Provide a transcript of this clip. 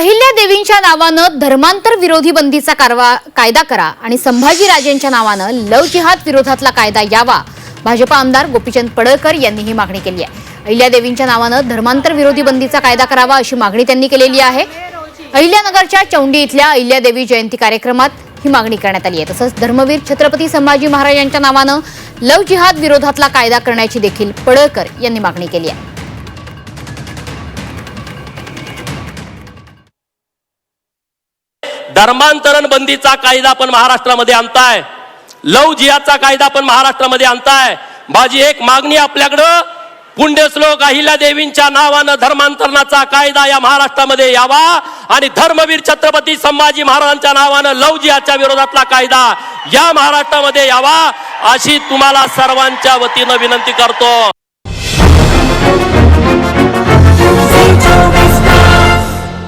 अहिल्या देवींच्या नावानं धर्मांतर विरोधी बंदीचा कारवा कायदा करा आणि संभाजीराजेंच्या नावानं लव जिहाद विरोधातला कायदा यावा. भाजपा आमदार गोपीचंद पडळकर यांनी ही मागणी केली आहे. अहिल्या देवींच्या नावानं धर्मांतर विरोधी बंदीचा कायदा करावा अशी मागणी त्यांनी केलेली आहे. अहिल्यानगरच्या चौंडी इथल्या अहिल्यादेवी जयंती कार्यक्रमात ही मागणी करण्यात आली आहे. तसंच धर्मवीर छत्रपती संभाजी महाराजांच्या नावानं लव जिहाद विरोधातला कायदा करण्याची देखील पडळकर यांनी मागणी केली आहे. धर्मांतरण बंदीचा कायदा पण महाराष्ट्रामध्ये आणताय. लव जिहादचा कायदा पण महाराष्ट्रामध्ये आणताय. माझी एक मागणी आपल्याकडं पुण्यश्लोक अहिल्या देवींच्या नावानं धर्मांतरणाचा कायदा या महाराष्ट्रामध्ये यावा आणि धर्मवीर छत्रपती संभाजी महाराजांच्या नावानं लव जिहादच्या विरोधातला कायदा या महाराष्ट्रामध्ये यावा अशी तुम्हाला सर्वांच्या वतीनं विनंती करतो.